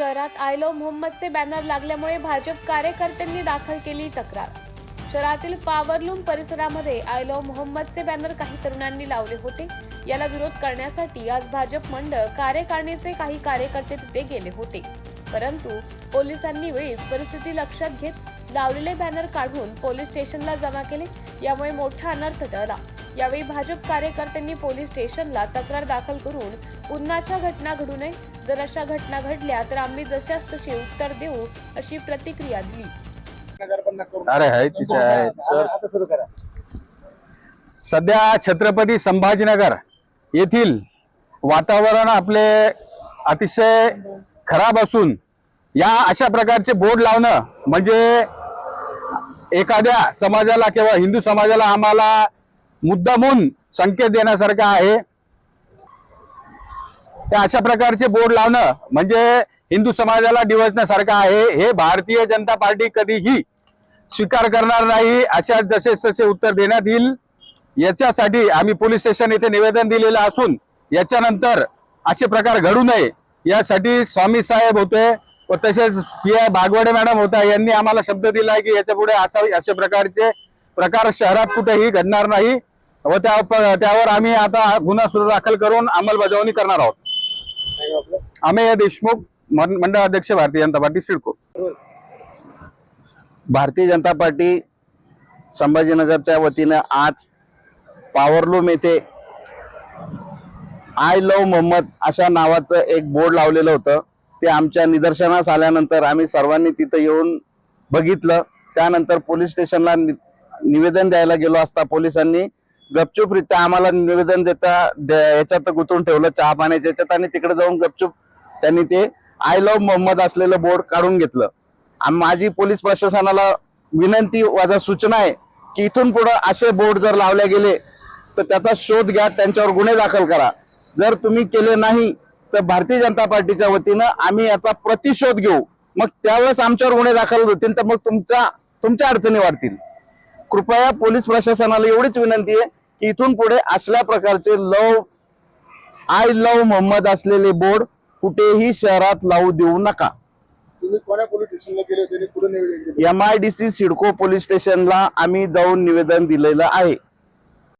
शहरात I love मोहम्मदचे banner लागल्यामुळे भाजप कार्यकर्त्यांनी दाखल केली तक्रार. शहरातील पावरलूम परिसरामध्ये आय लव्ह मोहम्मदचे बॅनर काही तरुणांनी लावले होते. याला विरोध करण्यासाठी आज भाजप मंडळ कार्यकारिणीचे काही कार्यकर्ते तिथे गेले होते. परंतु पोलिसांनी वेळीच परिस्थिती लक्षात घेत लावलेले बॅनर काढून पोलीस स्टेशनला जमा केले. यामुळे मोठा अनर्थ टळला. यावेळी भाजप कार्यकर्त्यांनी पोलीस स्टेशनला तक्रार दाखल करून पुन्हाच्या घटना घडू नये. जर अशा घटना घडल्या तर आम्ही जशास तसे उत्तर देऊ अशी प्रतिक्रिया दिली. अरे आहे तर आता सुरू करा. सध्या छत्रपती संभाजीनगर येथील वातावरण आपले अतिशय खराब असून या अशा प्रकारचे बोर्ड लावणं म्हणजे एखाद्या समाजाला किंवा हिंदू समाजाला आम्हाला मुद्दामून संकेत देण्यासारखं आहे. त्या अशा प्रकारचे बोर्ड लावणं म्हणजे हिंदू समाजाला डिवचण्यासारखं आहे. हे भारतीय जनता पार्टी कधीही स्वीकार करणार नाही. अशा जसे तसे उत्तर देण्यात येईल. याच्यासाठी आम्ही पोलीस स्टेशन येथे निवेदन दिलेलं असून याच्यानंतर असे प्रकार घडू नये यासाठी स्वामी साहेब होते व तसेच पी आय बागवडे मॅडम होता यांनी आम्हाला शब्द दिला आहे की याच्यापुढे असा अशा प्रकारचे प्रकार शहरात कुठेही घडणार नाही. व त्या त्यावर आम्ही आता गुन्हा सुरू दाखल करून अंमलबजावणी करणार आहोत. आम्ही देशमुख मंडळ अध्यक्ष भारतीय जनता पार्टी सिडको. भारतीय जनता पार्टी संभाजीनगरच्या वतीनं आज पावरलूम येथे आय लव मोहम्मद अशा नावाचं एक बोर्ड लावलेलं होतं. ते आमच्या निदर्शनास आल्यानंतर आम्ही सर्वांनी तिथं येऊन बघितलं. त्यानंतर पोलीस स्टेशनला निवेदन द्यायला गेलो असता पोलिसांनी. गपचूपरित्या आम्हाला निवेदन देता याच्यात गुंतवून ठेवलं चहा पाण्याच्या याच्यात आणि तिकडे जाऊन गपचूप त्यांनी ते आय लव्ह मोहम्मद असलेलं बोर्ड काढून घेतलं. माझी पोलीस प्रशासनाला विनंती माझा सूचना आहे की इथून पुढे असे बोर्ड जर लावले गेले तर त्याचा शोध घ्या त्यांच्यावर गुन्हे दाखल करा. जर तुम्ही केले नाही तर भारतीय जनता पार्टीच्या वतीनं आम्ही याचा प्रतिशोध घेऊ. मग त्यावेळेस आमच्यावर गुन्हे दाखल होतील तर मग तुमच्या तुमच्या अडचणी वाढतील. कृपया पोलीस प्रशासनाला एवढीच विनंती आहे की इथून पुढे असल्या प्रकारचे लव आय लव मोहम्मद असलेले बोर्ड कुठेही शहरात लावू देऊ नका. M I D C CIDCO police स्टेशनला आम्ही जाऊन निवेदन दिलेलं आहे.